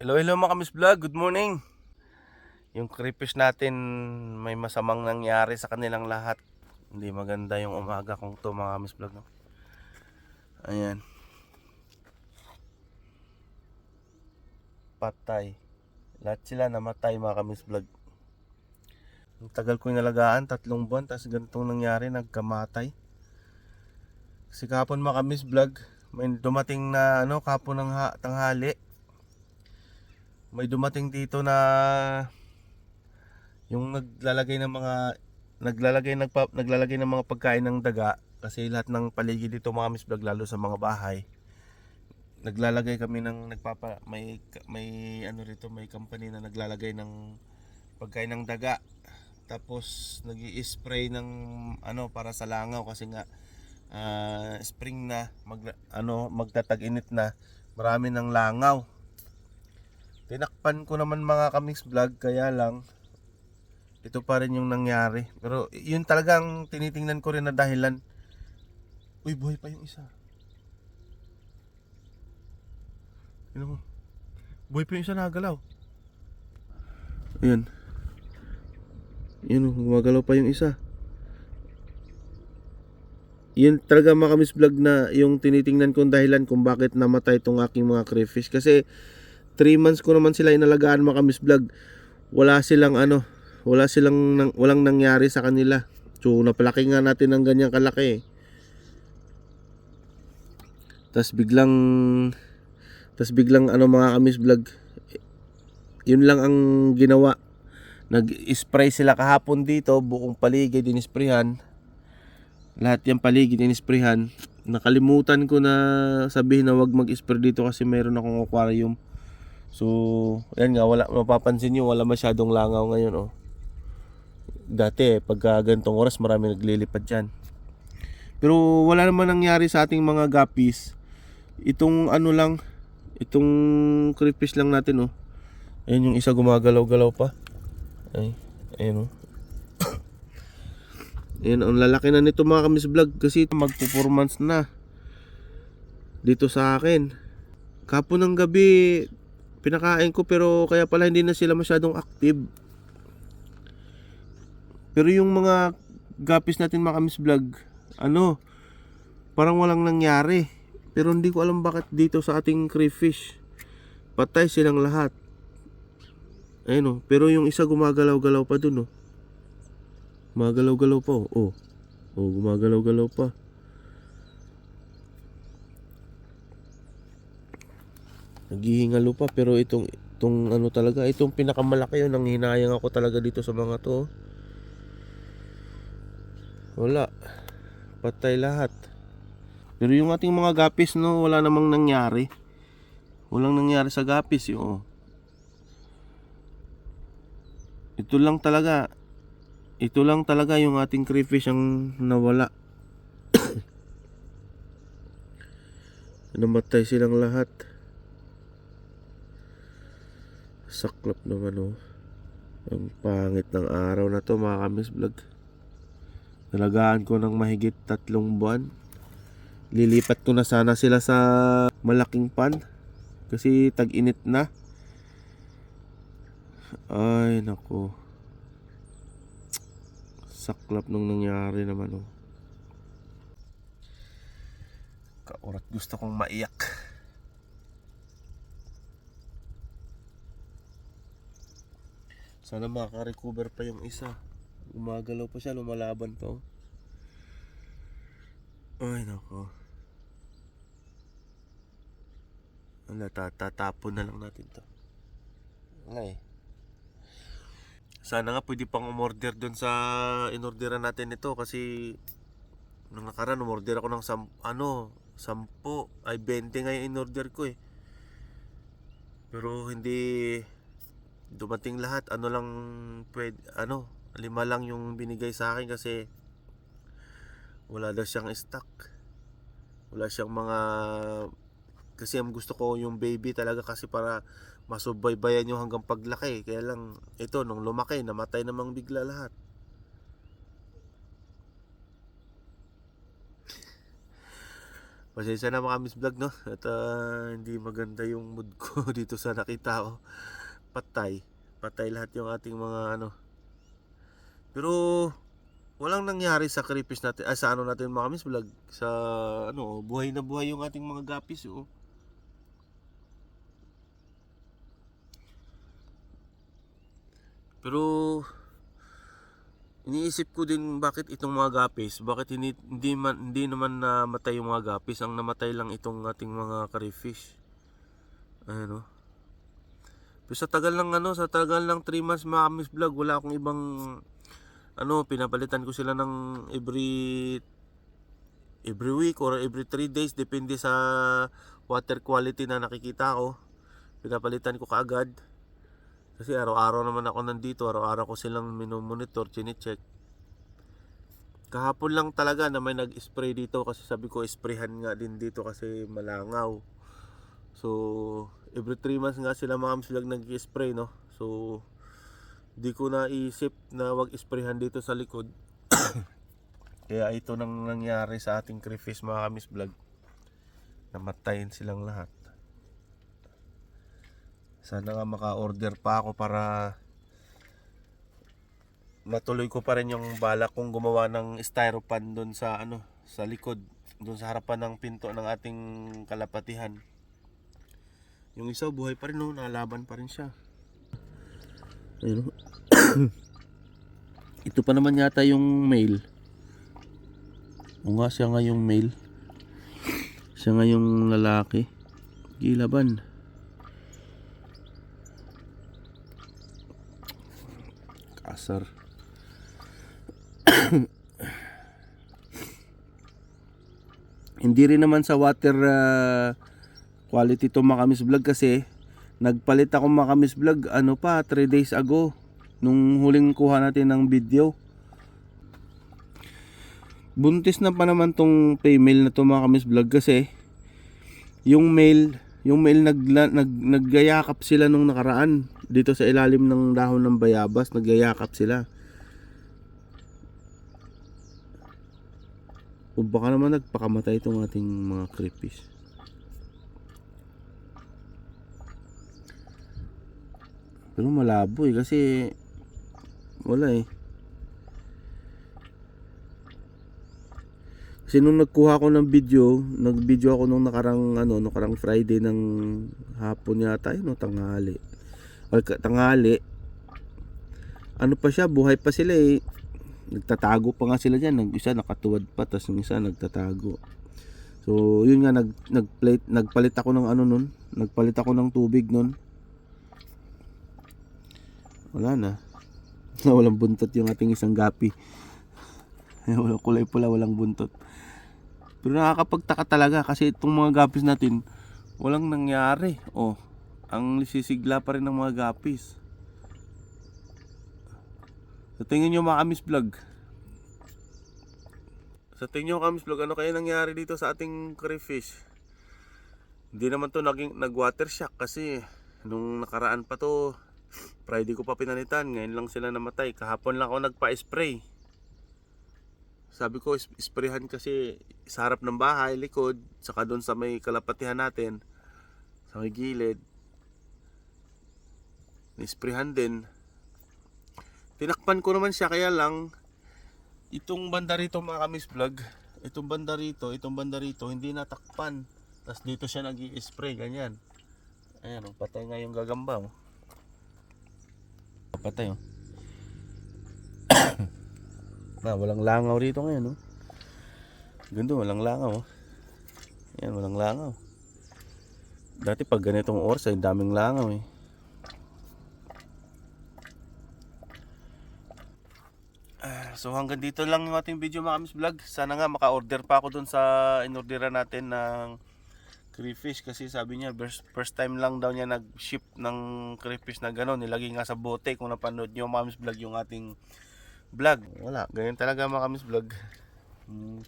Hello, hello mga kamis vlog. Good morning. Yung creepish natin may masamang nangyari sa kanilang lahat. Hindi maganda yung umaga kung to mga kamis vlog. No? Ayan. Patay. Lahat sila namatay mga kamis vlog. Ang tagal ko inalagaan, tatlong buwan, tapos ganitong nangyari, nagkamatay. Kasi kapon mga kamis vlog, may dumating na ano, kapon ng ha- tanghali may dumating dito na yung naglalagay ng mga naglalagay nagpa, naglalagay ng mga pagkain ng daga kasi lahat ng paligid dito mga miss vlog lalo sa mga bahay naglalagay kami ng nagpapa may may ano rito may company na naglalagay ng pagkain ng daga. Tapos nag-i-spray ng ano para sa langaw kasi nga ah, spring na mag ano magtatag-init na marami ng langaw Tinakpan ko naman mga kamix vlog kaya lang ito pa rin yung nangyari. Pero yun talagang tinitingnan ko rin na dahilan. Uy, buhay pa yung isa. Yun mo. Buhay pa yung isa nagalaw. Ayun. Yun, gumagalaw pa yung isa. Yun talaga mga kamis vlog na yung tinitingnan kong dahilan kung bakit namatay itong aking mga crayfish. Kasi 3 months ko naman sila inalagaan mga kamis vlog. Wala silang ano, wala silang nang, walang nangyari sa kanila. So napalaki nga natin ng ganyang kalaki. Tapos biglang tapos biglang ano mga kamis vlog. Yun lang ang ginawa. Nag-spray sila kahapon dito, buong paligid inisprayhan. Lahat yung paligid inisprayhan. Nakalimutan ko na sabihin na wag mag-spray dito kasi meron akong aquarium. So, yan nga, wala, mapapansin nyo, wala masyadong langaw ngayon, oh. Dati, pagka ganitong oras, marami naglilipad dyan. Pero wala naman nangyari sa ating mga guppies. Itong ano lang, itong crayfish lang natin, oh. Ayun yung isa gumagalaw-galaw pa. Ay, ayun, oh. Ayun, ang lalaki na nito mga kamis vlog kasi magpo-4 na dito sa akin. Kapon ng gabi, pinakain ko pero kaya pala hindi na sila masyadong active. Pero yung mga gapis natin mga kamis vlog, ano, parang walang nangyari. Pero hindi ko alam bakit dito sa ating crayfish. Patay silang lahat. Ayun oh, pero yung isa gumagalaw-galaw pa dun oh. Gumagalaw-galaw pa oh. Oh, oh gumagalaw-galaw pa. Naghihingalo pa pero itong itong ano talaga itong pinakamalaki yun ang hinayang ako talaga dito sa mga to. Wala. Patay lahat. Pero yung ating mga gapis no wala namang nangyari. Walang nangyari sa gapis yung ito lang talaga ito lang talaga yung ating crayfish ang nawala. Namatay silang lahat Saklap naman oh. Ang pangit ng araw na to mga kamis vlog. Nalagaan ko ng mahigit tatlong buwan. Lilipat ko na sana sila sa malaking pan. Kasi tag-init na. Ay nako. Saklap nung nangyari naman oh. Kaurat gusto kong maiyak. Sana makaka-recover pa yung isa. Gumagalaw pa siya, lumalaban pa. oh. Ay, nako. Wala, tatatapon na lang natin to. Eh. Sana nga pwede pang umorder doon sa inorderan natin ito kasi nung nakaraan umorder ako ng sam, ano, 10 ay 20 nga yung inorder ko eh. Pero hindi dumating lahat ano lang pwede ano lima lang yung binigay sa akin kasi wala daw siyang stock. Wala siyang mga kasi ang gusto ko yung baby talaga kasi para masubaybayan yung hanggang paglaki. Kaya lang ito nung lumaki namatay namang bigla lahat. Pasensya na mga Miss Vlog no? At ah, hindi maganda yung mood ko dito sa nakita ko. Patay. Patay lahat yung ating mga ano. Pero walang nangyari sa creepies natin, ah, sa ano natin mga Miss Vlog. Sa ano, buhay na buhay yung ating mga gapis oh. Pero iniisip ko din bakit itong mga gapis, bakit hindi, hindi, man, hindi naman namatay yung mga gapis, ang namatay lang itong ating mga crayfish. Ayan o. Pero sa tagal ng ano, sa tagal ng 3 months mga kamis vlog, wala akong ibang ano, pinapalitan ko sila ng every every week or every 3 days depende sa water quality na nakikita ko. Pinapalitan ko kaagad. Kasi araw-araw naman ako nandito, araw-araw ko silang minomonitor, chine-check. Kahapon lang talaga na may nag-spray dito kasi sabi ko sprayhan nga din dito kasi malangaw. So, every 3 months nga sila mga sila nag-spray no. So, di ko naisip na wag sprayhan dito sa likod. Kaya ito nang nangyari sa ating crayfish mga kamis vlog. Namatayin silang lahat. Sana nga maka-order pa ako para matuloy ko pa rin yung balak kong gumawa ng styropan doon sa ano, sa likod, doon sa harapan ng pinto ng ating kalapatihan. Yung isa buhay pa rin no, nalaban pa rin siya. Ayun. Ito pa naman yata yung male. O nga siya nga yung male. Siya nga yung lalaki. Gilaban. Kasar. Hindi rin naman sa water ah, quality to Makamis Vlog kasi nagpalit ako Makamis Vlog ano pa 3 days ago nung huling kuha natin ng video. Buntis na pa naman tong female na to Makamis Vlog kasi yung male yung male nag, nag, naggayakap sila nung nakaraan dito sa ilalim ng dahon ng bayabas naggayakap sila o baka naman nagpakamatay itong ating mga creepies pero malabo eh kasi wala eh Kasi nung nagkuha ako ng video, nag-video ako nung nakarang ano, nakarang Friday ng hapon yata, yun, no, tanghali. Or tanghali. Ano pa siya, buhay pa sila eh. Nagtatago pa nga sila diyan, nag isa nakatuwad pa, tapos yung isa nagtatago. So, yun nga nag nagplate nagpalit ako ng ano nun, nagpalit ako ng tubig nun. Wala na. Walang buntot yung ating isang gapi. Walang kulay pula, walang buntot. Pero nakakapagtaka talaga kasi itong mga gapis natin, walang nangyari. Oh, ang sisigla pa rin ng mga gapis. Sa tingin nyo mga kamis vlog. Sa tingin nyo kamis vlog, ano kaya nangyari dito sa ating crayfish? Hindi naman to naging nag-water shock kasi nung nakaraan pa to, Friday ko pa pinanitan, ngayon lang sila namatay. Kahapon lang ako nagpa-spray. Sabi ko, isprayhan kasi sa harap ng bahay, likod, saka doon sa may kalapatihan natin, sa may gilid. Nisprayhan din. Tinakpan ko naman siya, kaya lang, itong banda rito mga kamis vlog, itong banda rito, itong banda rito, hindi natakpan. Tapos dito siya nag spray ganyan. Ayan, oh, patay nga yung gagamba. Oh. Patay oh. Na, walang langaw rito ngayon, no? Ganda, walang langaw, oh. Yan, walang langaw. Dati pag ganitong oras ay daming langaw, eh. Ah, So hanggang dito lang yung ating video mga kamis vlog. Sana nga maka-order pa ako dun sa inorderan natin ng crayfish kasi sabi niya first, first time lang daw niya nag-ship ng crayfish na gano'n. Nilagay nga sa bote kung napanood niyo mga kamis vlog yung ating vlog. Wala, ganyan talaga mga kamis vlog. Hmm.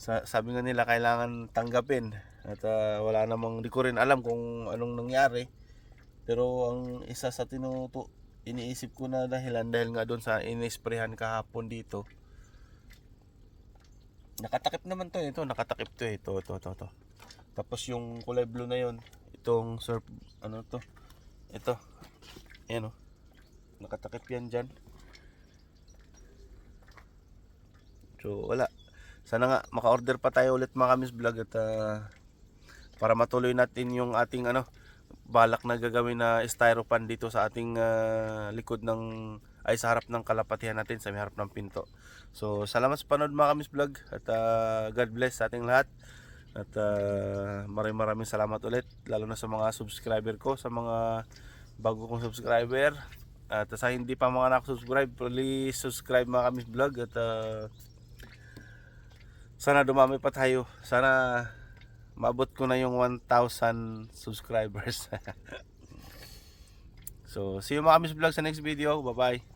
Sa, sabi nga nila kailangan tanggapin at ah, wala namang di ko rin alam kung anong nangyari. Pero ang isa sa tinuto iniisip ko na dahilan dahil nga doon sa inisprehan kahapon dito. Nakatakip naman to, ito, nakatakip to, eh. ito, ito, ito, ito. Tapos yung kulay blue na yon, itong surf, ano to, ito, ayan o, nakatakip yan dyan. So, wala. Sana nga, maka-order pa tayo ulit mga kamis vlog at ah, para matuloy natin yung ating ano, balak na gagawin na styrofoam dito sa ating ah, likod ng ay sa harap ng kalapatihan natin sa may harap ng pinto. So, salamat sa panood mga kamis vlog at ah, God bless sa ating lahat. At ah, maraming maraming salamat ulit lalo na sa mga subscriber ko, sa mga bago kong subscriber. At sa hindi pa mga nakasubscribe, please subscribe mga kamis vlog at ah, sana dumami pa tayo. Sana maabot ko na yung 1,000 subscribers. so, see you mga kamis vlog sa next video. Bye-bye.